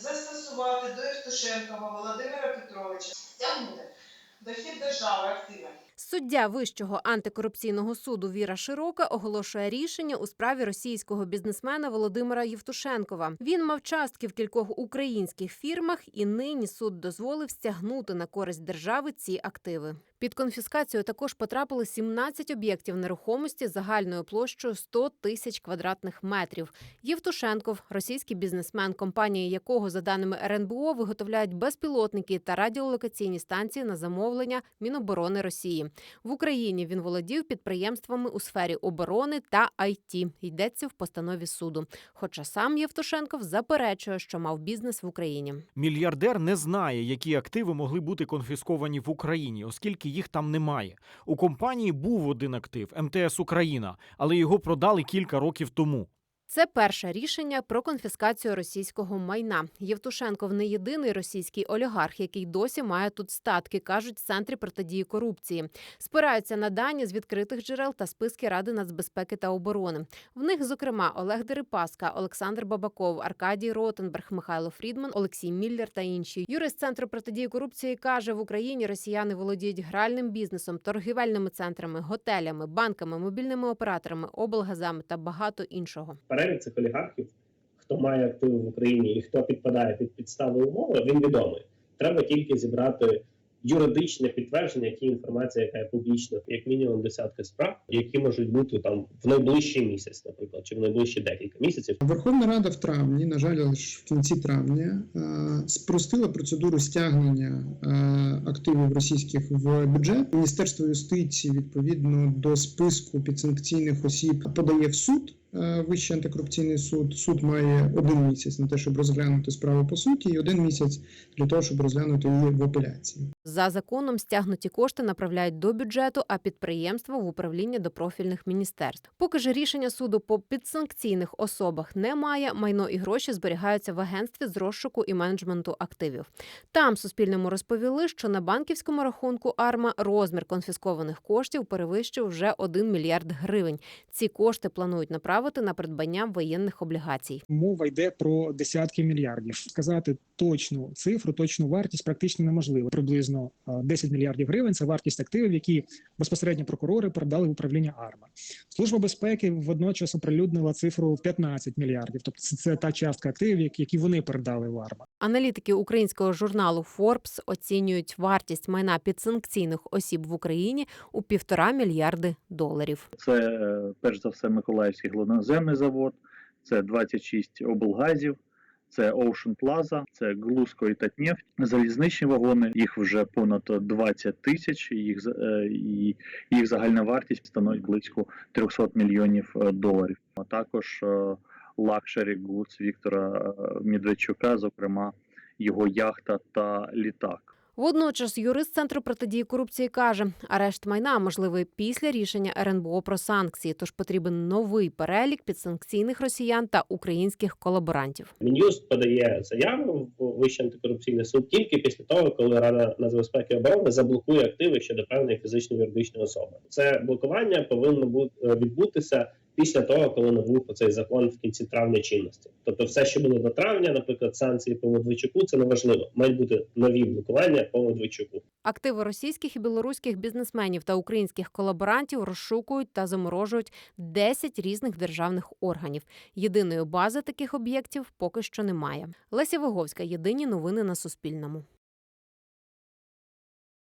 застосувати до Євтушенкова Володимира Петровича, стягнути дохід держави активи. Суддя Вищого антикорупційного суду Віра Широка оголошує рішення у справі російського бізнесмена Володимира Євтушенкова. Він мав частки в кількох українських фірмах, і нині суд дозволив стягнути на користь держави ці активи. Під конфіскацію також потрапили 17 об'єктів нерухомості загальною площею 100 тисяч квадратних метрів. Євтушенков, російський бізнесмен, компанії якого, за даними РНБО, виготовляють безпілотники та радіолокаційні станції на замовлення Міноборони Росії. В Україні він володів підприємствами у сфері оборони та IT. Йдеться в постанові суду. Хоча сам Євтушенков заперечує, що мав бізнес в Україні. Мільярдер не знає, які активи могли бути конфісковані в Україні, оскільки їх там немає. У компанії був один актив МТС Україна, але його продали кілька років тому. Це перше рішення про конфіскацію російського майна. Євтушенков не єдиний російський олігарх, який досі має тут статки, кажуть в центрі протидії корупції. Спираються на дані з відкритих джерел та списки Ради нацбезпеки та оборони. В них, зокрема, Олег Дерипаска, Олександр Бабаков, Аркадій Ротенберг, Михайло Фрідман, Олексій Міллер та інші. Юрист центру протидії корупції каже: в Україні росіяни володіють гральним бізнесом, торгівельними центрами, готелями, банками, мобільними операторами, облгазами та багато іншого. Перелік цих олігархів, хто має активи в Україні і хто підпадає під підстави умови, він відомий. Треба тільки зібрати юридичне підтвердження, які інформація, яка є публічна, як мінімум десятки справ, які можуть бути там в найближчий місяць, наприклад, чи в найближчі декілька місяців. Верховна Рада в травні, на жаль, лише в кінці травня, е, спростила процедуру стягнення е, активів російських в бюджет. Міністерство юстиції відповідно до списку підсанкційних осіб подає в суд. Е, Вищий антикорупційний суд суд має один місяць на те, щоб розглянути справу по суті, і один місяць для того, щоб розглянути її в апеляції. За законом стягнуті кошти направляють до бюджету, а підприємства в управління до профільних міністерств. Поки ж рішення суду по підсанкційних особах немає, майно і гроші зберігаються в агентстві з розшуку і менеджменту активів. Там Суспільному розповіли, що на банківському рахунку Арма розмір конфіскованих коштів перевищив вже 1 мільярд гривень. Ці кошти планують направити на придбання воєнних облігацій. Мова йде про десятки мільярдів. Сказати точну цифру, точну вартість практично неможливо. Приблизно е, 10 мільярдів гривень це вартість активів, які безпосередньо прокурори передали в управління АРМА. Служба безпеки водночас оприлюднила цифру 15 мільярдів. Тобто це, це та частка активів, які- вони передали в АРМА. Аналітики українського журналу Forbes оцінюють вартість майна підсанкційних осіб в Україні у півтора мільярди доларів. Це е, перш за все Миколаївський глиноземний завод, це 26 облгазів, це Ocean Plaza, це Глузко і Татнефть. Залізничні вагони, їх вже понад 20 тисяч, їх, е, і їх загальна вартість становить близько 300 мільйонів е, доларів. А також лакшері Goods Віктора е, Медведчука, зокрема його яхта та літак. Водночас юрист центру протидії корупції каже, арешт майна можливий після рішення РНБО про санкції, тож потрібен новий перелік підсанкційних росіян та українських колаборантів. Мін'юст подає заяву в Вищий антикорупційний суд тільки після того, коли Рада нацбезпеки і оборони заблокує активи щодо певної фізичної юридичної особи. Це блокування повинно бу- е, відбутися після того, коли набув цей закон в кінці травня чинності. Тобто, все, що було до травня, наприклад, санкції по Медведчуку, це неважливо. Мають бути нові блокування по Медведчуку. Активи російських і білоруських бізнесменів та українських колаборантів розшукують та заморожують 10 різних державних органів. Єдиної бази таких об'єктів поки що немає. Леся Виговська. Єдині новини на Суспільному.